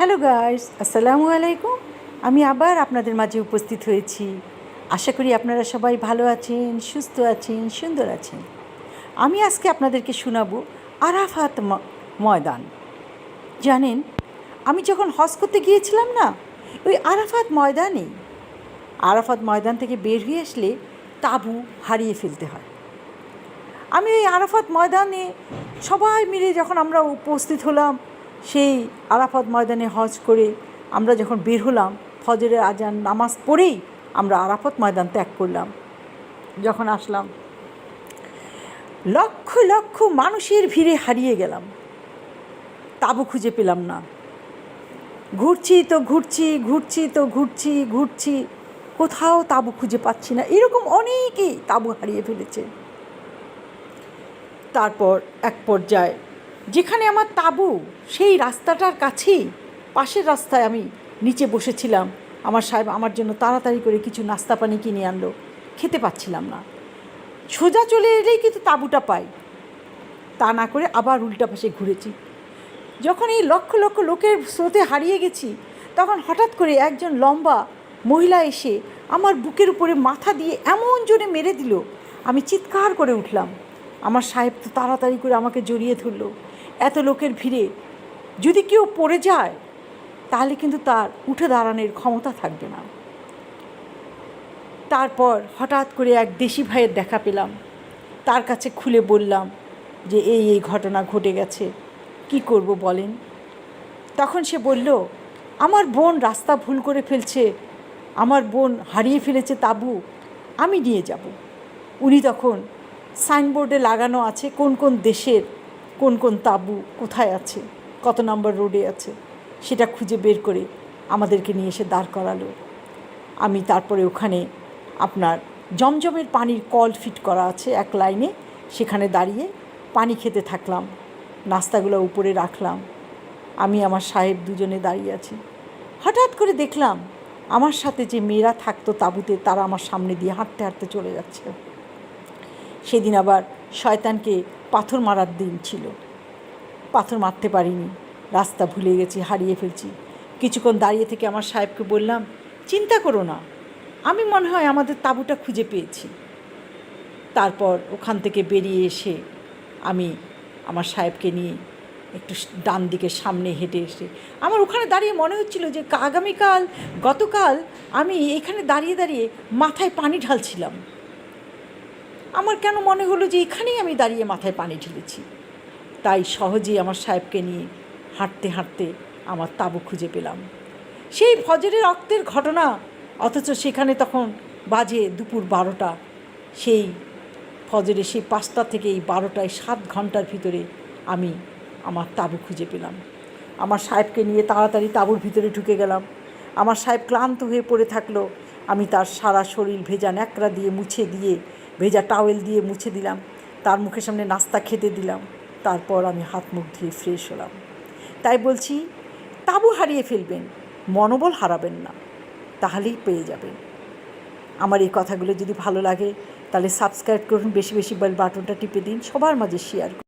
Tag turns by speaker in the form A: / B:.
A: Hello guys আসসালামু আলাইকুম আমি আবার আপনাদের মাঝে উপস্থিত হয়েছি। আশা করি আপনারা সবাই ভালো আছেন, সুস্থ আছেন, সুন্দর আছেন। আমি আজকে আপনাদেরকে শোনাবো আরাফাত ময়দান। জানেন, আমি যখন হজ করতে গিয়েছিলাম না, ওই আরাফাত ময়দানে, আরাফাত ময়দান থেকে বের হয়ে আসলে তাবু হারিয়ে ফেলতে হয়। আমি ওই আরাফাত ময়দানে সবাই মিলে যখন আমরা উপস্থিত হলাম সেই আরাফাত ময়দানে হজ করে আমরা যখন বের হলাম, ফজরের আজান নামাজ পড়েই আমরা আরাফাত ময়দান ত্যাগ করলাম। যখন আসলাম, লক্ষ লক্ষ মানুষের ভিড়ে হারিয়ে গেলাম। তাবু খুঁজে পেলাম না। ঘুরছি তো ঘুরছি ঘুরছি তো ঘুরছি ঘুরছি, কোথাও তাবু খুঁজে পাচ্ছি না। এরকম অনেকেই তাবু হারিয়ে ফেলেছে। তারপর এক পর্যায়ে যেখানে আমার তাবু, সেই রাস্তাটার কাছেই, পাশের রাস্তায় আমি নিচে বসেছিলাম। আমার সাহেব আমার জন্য তাড়াতাড়ি করে কিছু নাস্তা পানি কিনে আনলো। খেতে পাচ্ছিলাম না। সোজা চলে এলেই কিন্তু তাঁবুটা পাই। তা না করে আবার উল্টা পাশে ঘুরেছি। যখন এই লক্ষ লক্ষ লোকের স্রোতে হারিয়ে গেছি, তখন হঠাৎ করে একজন লম্বা মহিলা এসে আমার বুকের উপরে মাথা দিয়ে এমন জোরে মেরে দিল। আমি চিৎকার করে উঠলাম। আমার সাহেব তো তাড়াতাড়ি করে আমাকে জড়িয়ে ধরলো। এত লোকের ভিড়ে যদি কেউ পড়ে যায়, তাহলে কিন্তু তার উঠে দাঁড়ানোর ক্ষমতা থাকবে না। তারপর হঠাৎ করে এক দেশি ভাইয়ের দেখা পেলাম। তার কাছে খুলে বললাম যে, এই এই ঘটনা ঘটে গেছে, কি করব বলেন? তখন সে বলল, আমার বোন রাস্তা ভুল করে ফেলছে, আমার বোন হারিয়ে ফেলেছে তাবু, আমি নিয়ে যাব। উনি তখন সাইনবোর্ডে লাগানো আছে কোন কোন দেশের কোন কোন তাবু কোথায় আছে, কত নম্বর রোডে আছে, সেটা খুঁজে বের করে আমাদেরকে নিয়ে এসে দাঁড় করালো। আমি তারপরে ওখানে আপনার জমজমের পানির কল ফিট করা আছে এক লাইনে, সেখানে দাঁড়িয়ে পানি খেতে থাকলাম, নাস্তাগুলো উপরে রাখলাম। আমি, আমার সাহেব দুজনে দাঁড়িয়ে আছি। হঠাৎ করে দেখলাম আমার সাথে যে মেয়েরা থাকতো তাঁবুতে, তারা আমার সামনে দিয়ে হাঁটতে হাঁটতে চলে যাচ্ছে। সেদিন আবার শয়তানকে পাথর মারার দিন ছিল। পাথর মারতে পারিনি। রাস্তা ভুলে গেছি, হারিয়ে ফেলছি। কিছুক্ষণ দাঁড়িয়ে থেকে আমার সাহেবকে বললাম, চিন্তা করো না, আমি মনে হয় আমাদের তাঁবুটা খুঁজে পেয়েছি। তারপর ওখান থেকে বেরিয়ে এসে আমি আমার সাহেবকে নিয়ে একটু ডান দিকে সামনে হেঁটে এসে, আমার ওখানে দাঁড়িয়ে মনে হচ্ছিল যে আগামীকাল, গতকাল আমি এখানে দাঁড়িয়ে দাঁড়িয়ে মাথায় পানি ঢালছিলাম। আমার কেন মনে হলো যে এখানেই আমি দাঁড়িয়ে মাথায় পানি ঢেলেছি? তাই সহজেই আমার সাহেবকে নিয়ে হাঁটতে হাঁটতে আমার তাঁবু খুঁজে পেলাম। সেই ফজরের রক্তের ঘটনা, অথচ সেখানে তখন বাজে দুপুর বারোটা। সেই ফজরে সেই পাঁচটা থেকে এই বারোটায় সাত ঘণ্টার ভিতরে আমি আমার তাঁবু খুঁজে পেলাম। আমার সাহেবকে নিয়ে তাড়াতাড়ি তাঁবুর ভিতরে ঢুকে গেলাম। আমার সাহেব ক্লান্ত হয়ে পড়ে থাকল। আমি তার সারা শরীর ভেজা ন্যাকড়া দিয়ে মুছে দিয়ে, ভেজা টাওয়েল দিয়ে মুছে দিলাম। তার মুখের সামনে নাস্তা খেতে দিলাম। তারপর আমি হাত মুখ ধুয়ে ফ্রেশ হলাম। তাই বলছি, তাঁবু হারিয়ে ফেলবেন, মনোবল হারাবেন না, তাহলেই পেয়ে যাবেন। আমার এই কথাগুলো যদি ভালো লাগে, তাহলে সাবস্ক্রাইব করুন, বেশি বেশি বাটনটা টিপে দিন, সবার মাঝে শেয়ার করুন।